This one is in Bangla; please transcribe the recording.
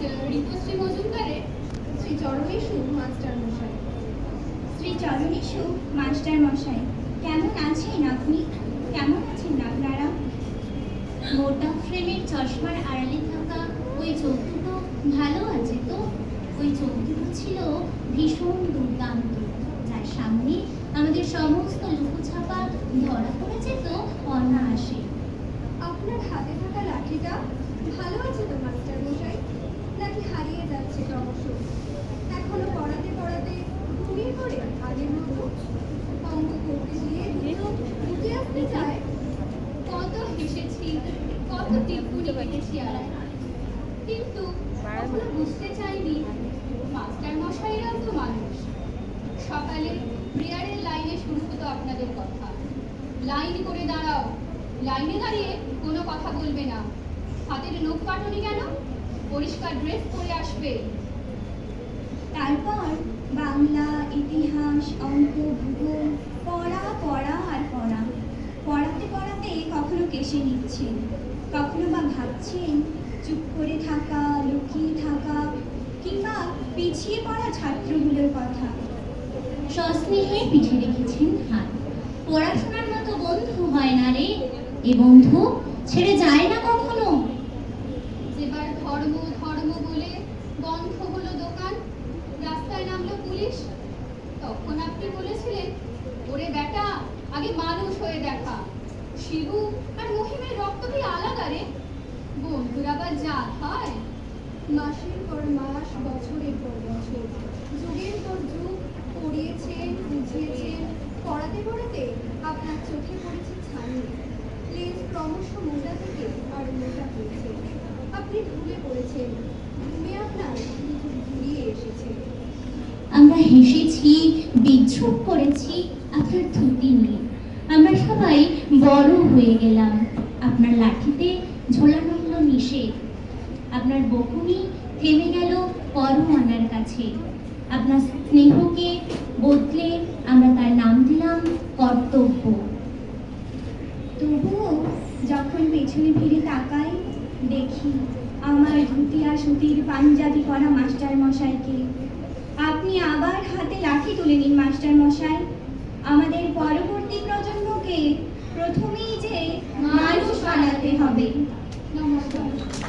ঋতুশ্রী মজুমদারের শ্রী চরমেশু মাস্টার মশাই শ্রী চরণেশু মাস্টার মশাই কেমন আছেন আপনি? কেমন আছেন আপনারা? মোটা ফ্রেমের চশমার আড়ালে থাকা ওই চোখ ভালো আছে তো? ওই চোখ ছিল ভীষণ দুর্দান্ত। যার সামনে আমাদের সমস্ত লুকোছাপা ধরা পড়ে যেত অনায়াসে আপনার হাতে থাকা লাঠিটা ভালো আছে তো মাস্টার মশাই নাকি হারিয়ে যাচ্ছে ক্রমশ এখনও পড়াতে পড়াতে ঘুমিয়ে পড়ে আগের মতো অঙ্ক করতে গিয়ে দুটো উঠে আসতে চায় কত হেসেছি কত টিপ্পুনি কেটেছি আর কিন্তু কখনো বুঝতে চাইনি মাস্টার মশাইরাও তো মানুষ। সকালে প্রেয়ারের লাইনে শুরু হতো আপনাদের কথা। লাইন করে দাঁড়াও। লাইনে দাঁড়িয়ে কোনো কথা বলবে না। হাতের নখ কাটনি কেন? পরিষ্কার ড্রেস পরে আসবে। তারপর বাংলা ইতিহাস অঙ্ক ভূগোল পড়া পড়া আর পড়া পড়াতে পড়াতে কখনো কেসে নিচ্ছেন কখনো বা ভাবছেন চুপ করে থাকা, লুকিয়ে থাকা, কিংবা পিছিয়ে পড়া ছাত্রগুলোর কথা। সস্নেহে পিঠে রেখেছেন হাত। পড়াশোনার মতো বন্ধু হয় না রে। এ বন্ধু ছেড়ে যায় না কখনো? যেবার ধর্ম ধর্ম বলে বন্ধ হলো দোকান। রাস্তায় নামলো পুলিশ। তখন আপনি বলেছিলেন, ওরে বেটা, আগে মানুষ হয়ে দেখা। শিবু আর মহিমের রক্ত কি আলাদা রে? বন্ধুর জাত হয় মাসের পর মাস, বছরের পর বছর। যুগের পর যুগ পড়াতে পড়াতে আপনার চোখে পড়েছে ছানি। ক্রমশ মোটা থেকে মোটা হয়েছে। আপনি ভুলে পড়েছেন। ঘুমে আপনার ঘুরিয়ে এসেছে। আমরা হেসেছি, বিদ্রুপ করেছি, আপনার ধুতি নিয়ে। আমরা সবাই বড় হয়ে গেলাম। আপনার লাঠিতে ঝোলানো নিষেধ। আপনার বকুনি থেমে গেল পরমানার কাছে। আপনার স্নেহকে বদলে আমরা তার নাম দিলাম কর্তব্য। তবুও যখন পেছনে ফিরে তাকাই, দেখি আমার ধুতি আর সুতির পাঞ্জাবি করা মাস্টার মশাইকে আপনি আবার হাতে লাঠি তুলে নিন মাস্টার মশাই আমাদের পরবর্তী প্রজন্মকে প্রথমেই যে মানুষ বানাতে হবে। Não, não, não.